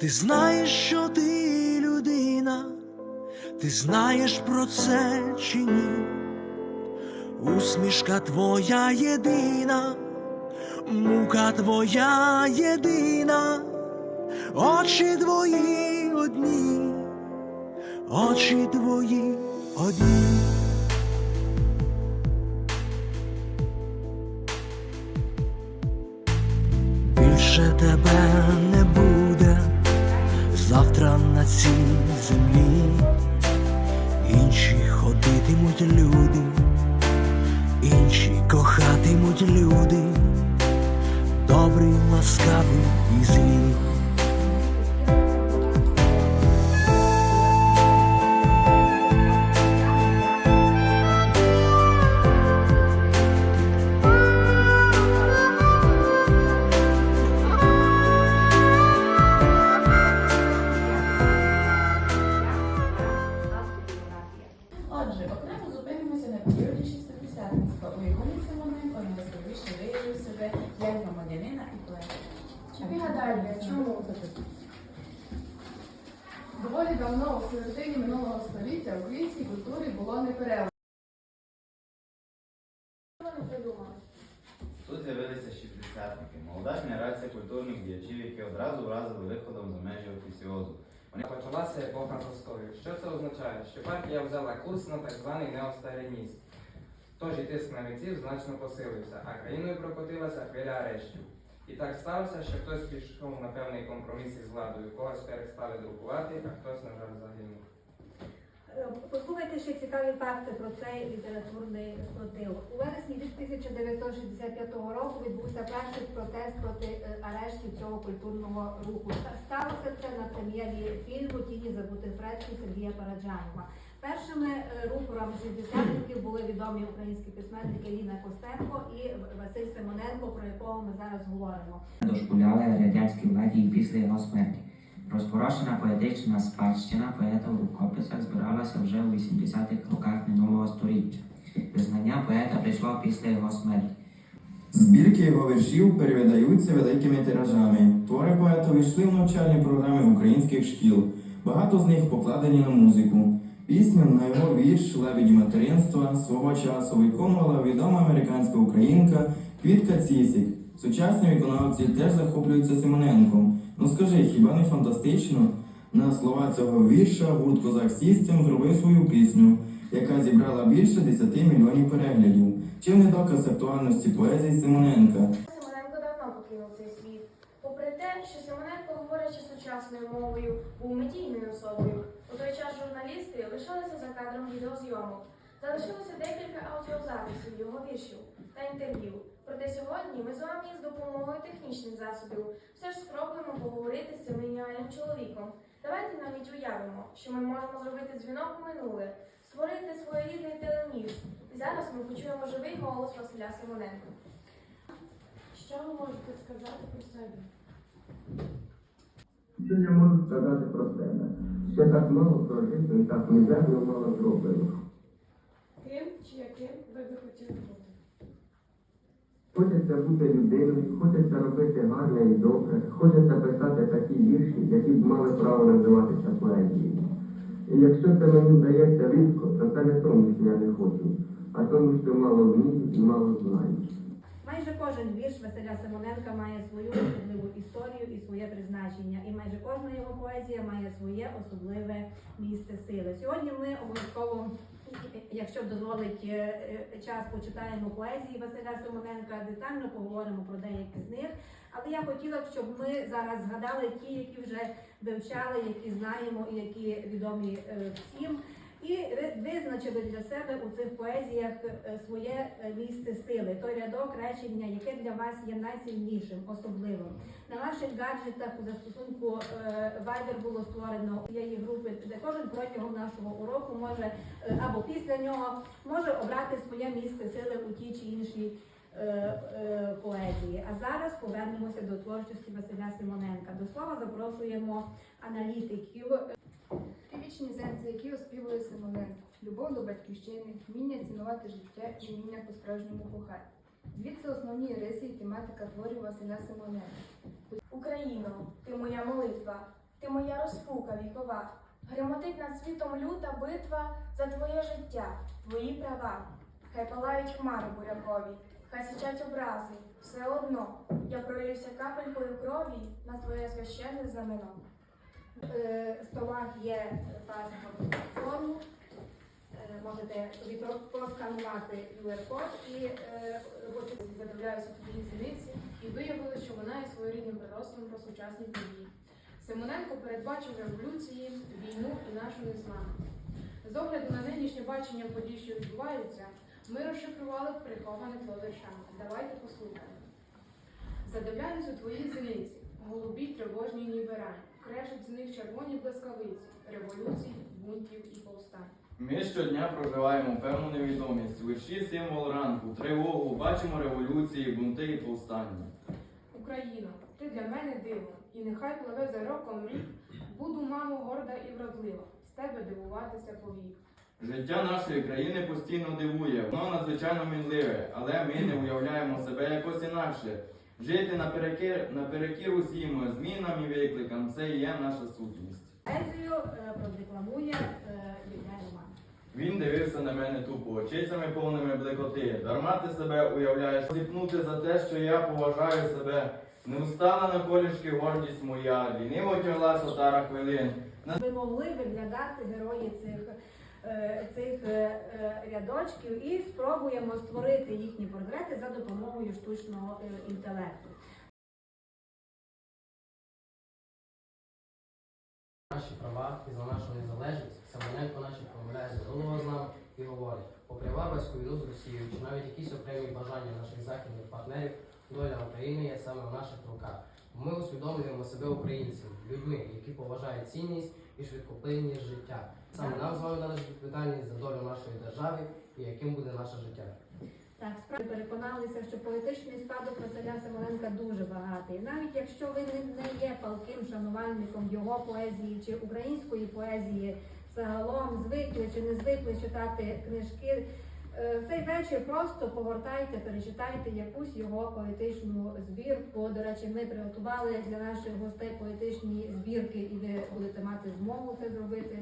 Ти знаєш, що ти людина, ти знаєш про це чи ні? Усмішка твоя єдина, мука твоя єдина, очі твої одні, очі твої одні. Ходитимуть люди, інші кохатимуть люди, добрі, ласкаві і злі. Доволі давно, у середині минулого століття, в українській культурі було непереливано. Тут з'явилися шістдесятники, молода генерація культурних діячів, які одразу вразили виходом за межі офісіозу. Почалася епоха простою. Що це означає? Що партія взяла курс на так званий неосталінізм. Тож і тиск на митців значно посилився, а країною прокотилася хвиля арештів. І так сталося, що хтось пішов на певний компроміс із владою, когось перестали друкувати, а хтось, на жаль, загинув. Е, Послухайте ще цікаві факти про цей літературний спротив. У вересні 1965 року відбувся перший протест проти е, арештів цього культурного руху. Сталося це на прем'єрі фільму Тіні забутих предків Сергія Параджанова. Першими е, рупорами шістдесятників були відомі українські письменники Ліна Костенко і Василь Симоненко, про якого ми зараз говоримо. дошкуляли радянській владі і після його смерті. Розпорошена поетична спадщина поета в рукописах збиралася вже у 80-х роках минулого століття. Визнання поета прийшло після його смерті. Збірки його віршів перевидаються великими тиражами. Твори поета увійшли в навчальні програми українських шкіл. Багато з них покладені на музику. Пісню на його вірш Лебеді материнства свого часу виконувала відома американська українка Квітка Цісік. Сучасні виконавці теж захоплюються Симоненком. Ну скажи, хіба не фантастично? На слова цього вірша гурт Козак Сістем зробив свою пісню, яка зібрала більше 10 мільйонів переглядів. Чим не доказ актуальності поезії Симоненка? Симоненко давно покинув цей світ. Попри те, що Симоненко, говорячи сучасною мовою, був медійною особою, у той час журналісти лишалися за кадром відеозйомок. Залишилося декілька аудіозаписів його віршів та інтерв'ю. Проте сьогодні ми з вами з допомогою технічних засобів все ж спробуємо поговорити з цим геніальним чоловіком. Давайте навіть уявимо, що ми можемо зробити дзвінок у минуле, створити своєрідний телеміст. І зараз ми почуємо живий голос Василя Симоненка. Що ви можете сказати про себе? Що я можу сказати про себе? Ще так мало прожито і так мізерно мало зроблено. Ким чи яким ви би хотіли бути? Хочеться бути людиною, хочеться робити гарне і добре, хочеться писати такі вірші, які б мали право називатися поезією. І якщо це мені вдається рідко, то це не тому, що я не хочу, а тому, що мало вмію і мало знаю. Майже кожен вірш Василя Симоненка має свою особливу історію і своє призначення, і майже кожна його поезія має своє особливе місце сили. Сьогодні ми обов'язково, якщо дозволить е, е, час, почитаємо поезії Василя Симоненка, детально поговоримо про деякі з них. Але я хотіла б, щоб ми зараз згадали ті, які вже вивчали, які знаємо і які відомі е, всім. І ви- визначили для себе у цих поезіях е, своє е, місце сили, той рядок речення, яке для вас є найсильнішим, особливим. На ваших гаджетах у застосунку Viber було створено цієї групи, де кожен протягом нашого уроку може або після нього може обрати своє місце сили у тій чи іншій поезії. А зараз повернемося до творчості Василя Симоненка. До слова запрошуємо аналітиків. Вічні сенси, які оспівує Симоненко. Любов до батьківщини, вміння цінувати життя і вміння по-справжньому кохати. Звідси основні риси і тематика творів Василя Симоненка. Україно, ти моя молитва, ти моя розпука вікова. Гремотить над світом люта битва за твоє життя, твої права. Хай палають хмари бурякові, хай сичать образи. Все одно я пролюся капелькою крові на твоє священне знамено. Е, В столах є паспорт фону. Е, Можете собі просканувати QR-код і е, Задивляюся тоді зіниці і виявили, що вона є своєрідним приростом про сучасні події. Симоненко передбачив революції, війну і нашу незламність. З огляду на нинішнє бачення подій, що відбуваються, ми розшифрували приховане Тлодершанка. Давайте послухаємо. Задивляюсь у твої зіниці, голубі тривожні ніби рань. Крешуть з них червоні блискавиці, революцій, бунтів і повстань. Ми щодня проживаємо певну невідомість. Вищі символ ранку, тривогу, бачимо революції, бунти і повстання. Україно, ти для мене диво, і нехай пливе за роком рік, буду, мамо, горда і вродлива, з тебе дивуватися повік. Життя нашої країни постійно дивує, воно надзвичайно мінливе, але ми не уявляємо себе якось інакше. Жити наперекір, наперекір усім змінам і викликам це і є наша сутність. поезію е, продекламує е, Роман. Він дивився на мене тупо, очицями повними блекоти. Дарма ти себе уявляєш, зіпнути за те, що я поважаю себе. Не устала на колішки гордість моя, ліниво тяглась отара хвилин. Ви могли виглядати герої цих, цих е, е, рядочків і спробуємо створити їхні портрети за допомогою штучного е, інтелекту. наші права і за нашу незалежність, Семененко наші промовляє з нами і говорить, попри варварську війну з Росією, чи навіть якісь окремі бажання наших західних партнерів, доля України є саме в наших руках. Ми усвідомлюємо себе українцями, людьми, які поважають цінність і швидкоплинність життя. Саме нам з вами належить відповідальність за долю нашої держави і яким буде наше життя. Так, справді переконалися, що поетичний спадок Василя Симоненка дуже багатий. Навіть якщо ви не, не є палким шанувальником його поезії чи української поезії, загалом звикли чи не звикли читати книжки. Е, Цей вечір просто погортайте, перечитайте якусь його поетичну збірку. До речі, ми приготували для наших гостей поетичні збірки, і ви будете мати змогу це зробити.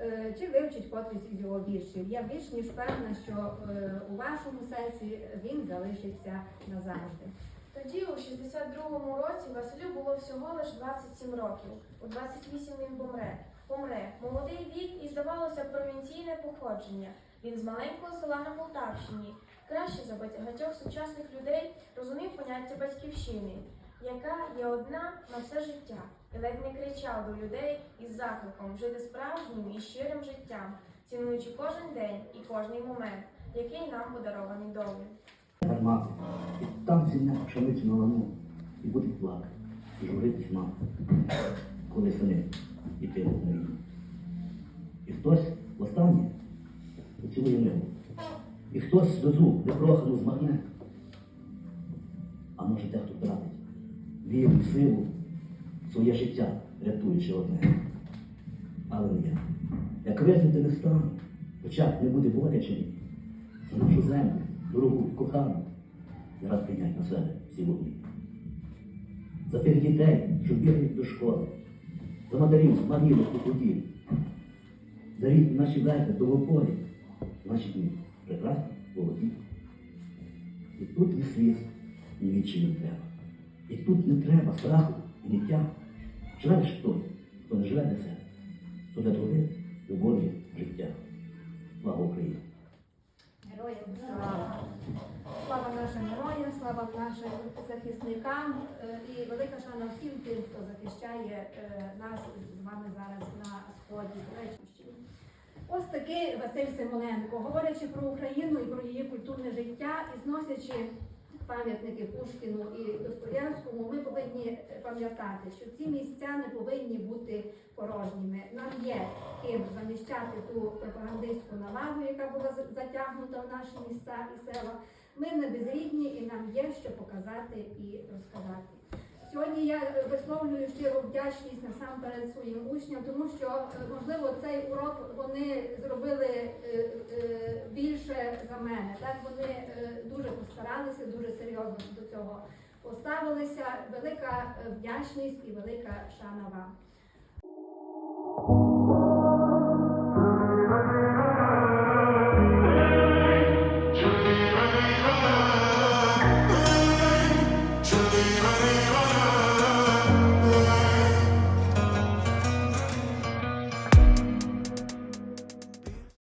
Е, Чи вивчить котрийсь із його віршів. Я більш ніж певна, що е, у вашому серці він залишиться назавжди. Тоді, у 62-му році, Василю було всього лиш 27 років. У 28 він помре. Помре. Молодий вік і, здавалося, провінційне походження. Він з маленького села на Полтавщині. Краще за багатьох сучасних людей розумів поняття батьківщини, яка є одна на все життя. І ледь не кричав до людей із закликом жити справжнім і щирим життям, цінуючи кожен день і кожний момент, який нам подарований гармати, і там зім'я пшеницю на лану, і будуть плакати, і журитись мати, коли сини йтимуть на війну. І хтось востаннє поцілує небо, і хтось сльозу непрохану змахне, а може дехто втратить віру, і силу, своє життя, рятуючи одне. Але не я. Як визнати не стану, хоча не буде боляче мені, за нашу землю, дорогу, кохану, я рад прийняти на себе всі вогні. За тих дітей, що бігають до школи, за матерів, змагілих у ході, за рідні наші верби довгополі, наші дні прекрасні, молоді. І тут ні сліз, ні вічі не треба. І тут не треба страху і ниття. Живе лиш той, хто не живе для себе, хто для других любові життя. Слава Україні! Героям слава! Слава нашим героям, слава нашим захисникам е, і велика шана всім тим, хто захищає е, нас з вами зараз на сході Туреччини. Ось такий Василь Симоненко, говорячи про Україну і про її культурне життя і зносячи пам'ятники Пушкіну і Достоєвському, ми повинні пам'ятати, що ці місця не повинні бути порожніми. Нам є ким заміщати ту пропагандистську навагу, яка була за- затягнута в наші міста і села. Ми не безрідні і нам є що показати і розказати. Сьогодні я висловлюю щиру вдячність насамперед своїм учням, тому що е, можливо цей урок вони зробили е, е, більше за мене. Так вони дуже постаралися, дуже серйозно до цього поставилися. Велика вдячність і велика шана вам.